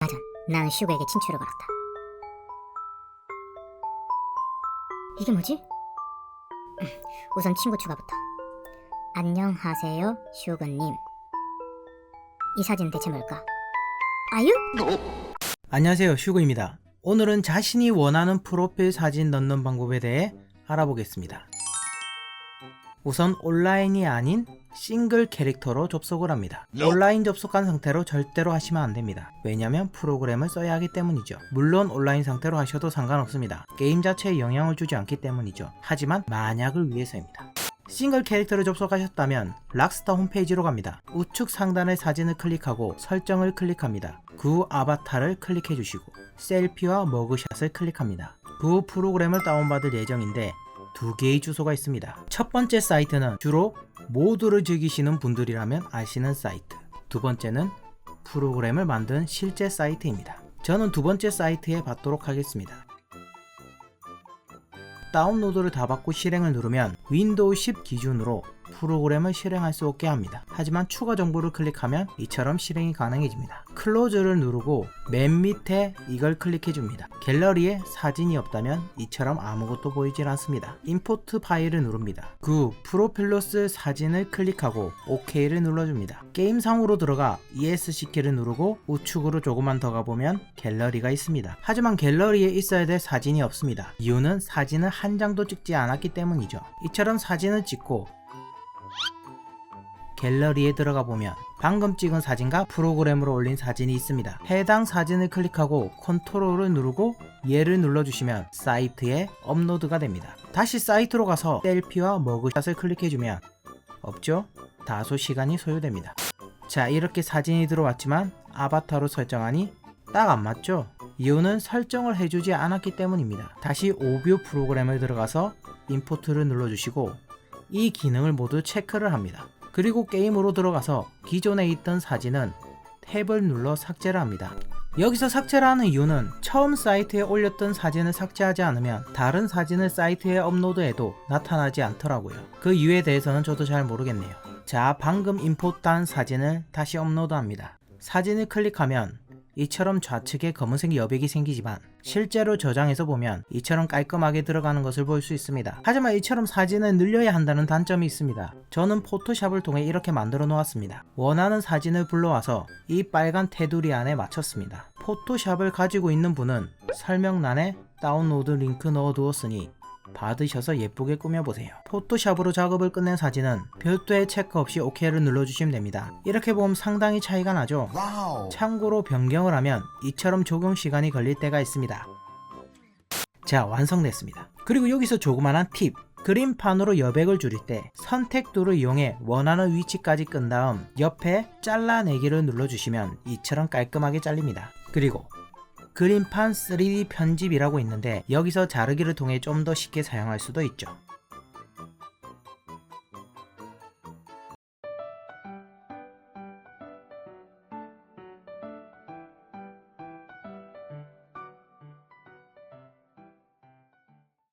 맞아. 나는 슈그에게 친추를 걸었다. 이게 뭐지? 음, 우선 친구 추가부터. 안녕하세요, 슈그님. 이 사진 대체 뭘까? 아유? 안녕하세요 슈고입니다 오늘은 자신이 원하는 프로필 사진 넣는 방법에 대해 알아보겠습니다 우선 온라인이 아닌 싱글 캐릭터로 접속을 합니다 온라인 접속한 상태로 절대로 하시면 안됩니다 왜냐면 프로그램을 써야 하기 때문이죠 물론 온라인 상태로 하셔도 상관없습니다 게임 자체에 영향을 주지 않기 때문이죠 하지만 만약을 위해서입니다 싱글 캐릭터를 접속하셨다면 락스타 홈페이지로 갑니다. 우측 상단의 사진을 클릭하고 설정을 클릭합니다. 그후 아바타를 클릭해 주시고 셀피와 머그샷을 클릭합니다. 그후 프로그램을 다운받을 예정인데 두 개의 주소가 있습니다. 첫 번째 사이트는 주로 모드를 즐기시는 분들이라면 아시는 사이트. 두 번째는 프로그램을 만든 실제 사이트입니다. 저는 두 번째 사이트에 받도록 하겠습니다. 다운로드를 다 받고 실행을 누르면 윈도우 10 기준으로 프로그램을 실행할 수 없게 합니다. 하지만 추가 정보를 클릭하면 이처럼 실행이 가능해집니다. 클로즈를 누르고 맨 밑에 이걸 클릭해 줍니다. 갤러리에 사진이 없다면 이처럼 아무것도 보이질 않습니다. 임포트 파일을 누릅니다. 그 후 프로필로 쓸 사진을 클릭하고 OK를 눌러줍니다. 게임 상으로 들어가 ESC 키를 누르고 우측으로 조금만 더 가보면 갤러리가 있습니다. 하지만 갤러리에 있어야 될 사진이 없습니다. 이유는 사진을 한 장도 찍지 않았기 때문이죠. 이처럼 사진을 찍고 갤러리에 들어가 보면 방금 찍은 사진과 프로그램으로 올린 사진이 있습니다. 해당 사진을 클릭하고 컨트롤을 누르고 얘를 눌러주시면 사이트에 업로드가 됩니다. 다시 사이트로 가서 셀피와 머그샷을 클릭해주면 없죠? 다소 시간이 소요됩니다. 자 이렇게 사진이 들어왔지만 아바타로 설정하니 딱 안 맞죠? 이유는 설정을 해주지 않았기 때문입니다. 다시 오뷰 프로그램을 들어가서 임포트를 눌러주시고 이 기능을 모두 체크를 합니다. 그리고 게임으로 들어가서 기존에 있던 사진은 탭을 눌러 삭제를 합니다. 여기서 삭제를 하는 이유는 처음 사이트에 올렸던 사진을 삭제하지 않으면 다른 사진을 사이트에 업로드해도 나타나지 않더라고요. 그 이유에 대해서는 저도 잘 모르겠네요. 자, 방금 임포트한 사진을 다시 업로드합니다. 사진을 클릭하면 이처럼 좌측에 검은색 여백이 생기지만 실제로 저장해서 보면 이처럼 깔끔하게 들어가는 것을 볼 수 있습니다. 하지만 이처럼 사진을 늘려야 한다는 단점이 있습니다. 저는 포토샵을 통해 이렇게 만들어 놓았습니다. 원하는 사진을 불러와서 이 빨간 테두리 안에 맞췄습니다. 포토샵을 가지고 있는 분은 설명란에 다운로드 링크 넣어 두었으니 받으셔서 예쁘게 꾸며보세요. 포토샵으로 작업을 끝낸 사진은 별도의 체크 없이 OK를 눌러주시면 됩니다. 이렇게 보면 상당히 차이가 나죠? 참고로 변경을 하면 이처럼 적용 시간이 걸릴 때가 있습니다. 자, 완성됐습니다. 그리고 여기서 조그만한 팁. 그림판으로 여백을 줄일 때 선택도를 이용해 원하는 위치까지 끈 다음 옆에 잘라내기를 눌러주시면 이처럼 깔끔하게 잘립니다. 그리고 그림판 3D 편집이라고 있는데 여기서 자르기를 통해 좀 더 쉽게 사용할 수도 있죠.